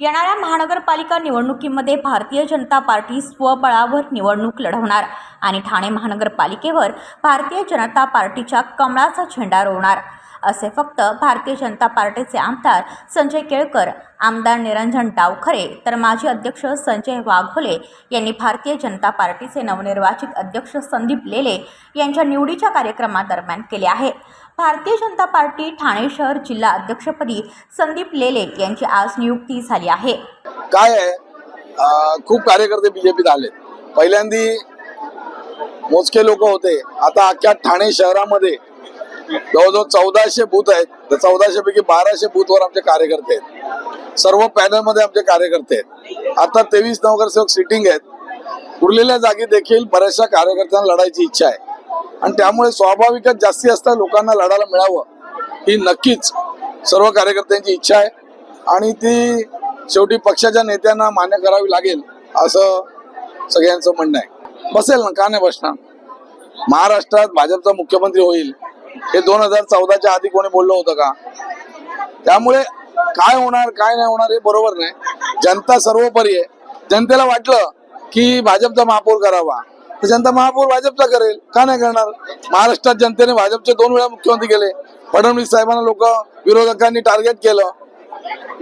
येणाऱ्या महानगरपालिका निवडणुकीमध्ये भारतीय जनता पार्टी स्वबळावर निवडणूक लढवणार आणि ठाणे महानगरपालिकेवर भारतीय जनता पार्टीच्या कमळाचा झेंडा रोवणार. असे फक्त भारतीय जनता पार्टीचे आमदार संजय केळकर आमदार निरंजन डावखरे तर माजी अध्यक्ष संजय वाघोले यांनी भारतीय जनता पार्टीचे नवनिर्वाचित अध्यक्ष संदीप लेले यांच्या निवडीच्या कार्यक्रमादरम्यान केले आहे. भारतीय जनता पार्टी ठाणे शहर जिल्हा अध्यक्षपदी संदीप लेले यांची आज नियुक्ती झाली आहे. काय खूप कार्यकर्ते बीजेपीत आले. पहिल्यांदी मोजके लोक होते. आता अख्ख्या ठाणे शहरामध्ये जवळजवळ चौदाशे बूथ आहेत. तर चौदाशे पैकी बाराशे बूथवर आमचे कार्यकर्ते आहेत. सर्व पॅनलमध्ये आमचे कार्यकर्ते आहेत. आता तेवीस नगरसेवक सिटिंग आहेत. उरलेल्या जागी देखील बऱ्याचशा कार्यकर्त्यांना लढायची इच्छा आहे. आणि त्यामुळे स्वाभाविकच जास्ती असता लोकांना लढायला मिळावं ही नक्कीच सर्व कार्यकर्त्यांची इच्छा आहे. आणि ती शेवटी पक्षाच्या नेत्यांना मान्य करावी लागेल असं सगळ्यांचं म्हणणं आहे. बसेल ना? का नाही बसणार? महाराष्ट्रात भाजपचा मुख्यमंत्री होईल. हे दोन हजार चौदाच्या आधी कोणी बोललं होतं का? त्यामुळे काय होणार काय नाही होणार हे बरोबर नाही. जनता सर्वोपरी आहे. जनतेला वाटलं की भाजपचा महापौर करावा. तर जनता महापौर भाजपचा करेल. का नाही करणार? महाराष्ट्रात जनतेने भाजपचे दोन वेळा मुख्यमंत्री केले. फडणवीस साहेबांना लोक विरोधकांनी टार्गेट केलं.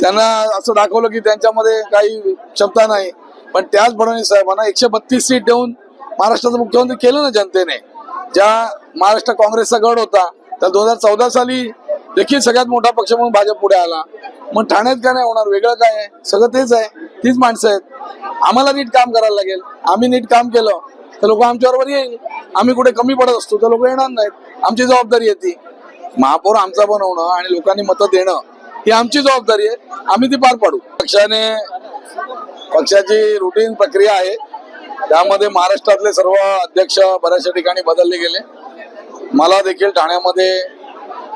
त्यांना असं दाखवलं की त्यांच्यामध्ये काही क्षमता नाही. पण त्याच फडणवीस साहेबांना एकशे बत्तीस सीट देऊन महाराष्ट्राचं मुख्यमंत्री केलं ना जनतेने. ज्या महाराष्ट्र काँग्रेसचा गड होता तर दोन हजार चौदा साली देखील सगळ्यात मोठा पक्ष म्हणून भाजप पुढे आला. मग ठाण्यात काय नाही होणार? वेगळं काय आहे? सगळं तेच आहे. तीच माणसं आहेत. आम्हाला नीट काम करायला लागेल. आम्ही नीट काम केलं तर लोक आमच्याबरोबर येईल. आम्ही कुठे कमी पडत असतो तर लोक येणार नाहीत. आमची जबाबदारी आहे ती. महापौर आमचा बनवणं आणि लोकांनी मतं देणं ही आमची जबाबदारी आहे. आम्ही ती पार पाडू. पक्षाने पक्षाची रुटीन प्रक्रिया आहे. त्यामध्ये महाराष्ट्रातले सर्व अध्यक्ष बऱ्याचशा ठिकाणी बदलले गेले. मला देखील ठाण्यामध्ये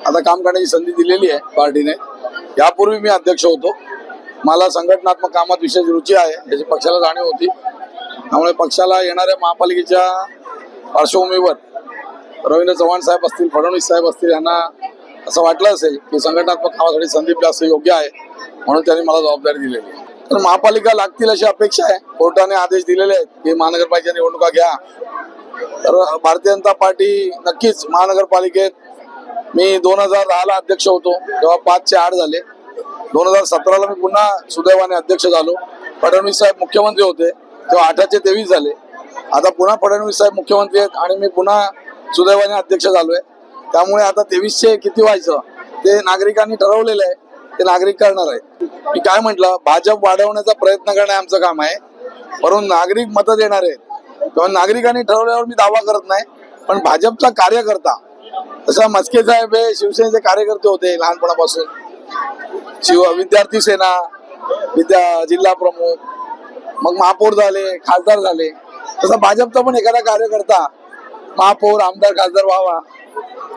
आता काम करण्याची संधी दिलेली आहे पार्टीने. यापूर्वी मी अध्यक्ष होतो. मला संघटनात्मक कामात विशेष रुची आहे याची पक्षाला जाणीव होती. त्यामुळे पक्षाला येणाऱ्या महापालिकेच्या पार्श्वभूमीवर रवींद्र चव्हाण साहेब असतील फडणवीस साहेब असतील यांना असं वाटलं असेल की संघटनात्मक कामासाठी संदीप जास्त योग्य आहे म्हणून त्यांनी मला जबाबदारी दिलेली आहे. तर महापालिका लागतील अशी अपेक्षा आहे. कोर्टाने आदेश दिलेले आहेत की महानगरपालिका निवडणुका घ्या. तर भारतीय जनता पार्टी नक्कीच महानगरपालिकेत मी दोन हजार दहाला अध्यक्ष होतो. तेव्हा पाचशे आठ झाले. दोन हजार सतराला मी पुन्हा सुदैवाने अध्यक्ष झालो. फडणवीस साहेब मुख्यमंत्री होते. तेव्हा आठाचे तेवीस झाले. आता पुन्हा फडणवीस साहेब मुख्यमंत्री आहेत आणि मी पुन्हा सुदैवाने अध्यक्ष झालोय. त्यामुळे आता तेवीसशे किती व्हायचं ते नागरिकांनी ठरवलेलं आहे. ते नागरिक करणार आहेत. मी काय म्हटलं भाजप वाढवण्याचा प्रयत्न करणे आमचं काम आहे. परंतु नागरिक मतं देणार आहेत. तेव्हा नागरिकांनी ठरवल्यावर मी दावा करत नाही पण भाजपचा कार्यकर्ता जसं मस्के साहेब हे शिवसेनेचे कार्यकर्ते होते लहानपणापासून. शिव विद्यार्थी सेना विद्या जिल्हा प्रमुख मग महापौर झाले खासदार झाले. तसा भाजपचा पण एखादा कार्यकर्ता महापौर आमदार खासदार व्हावा.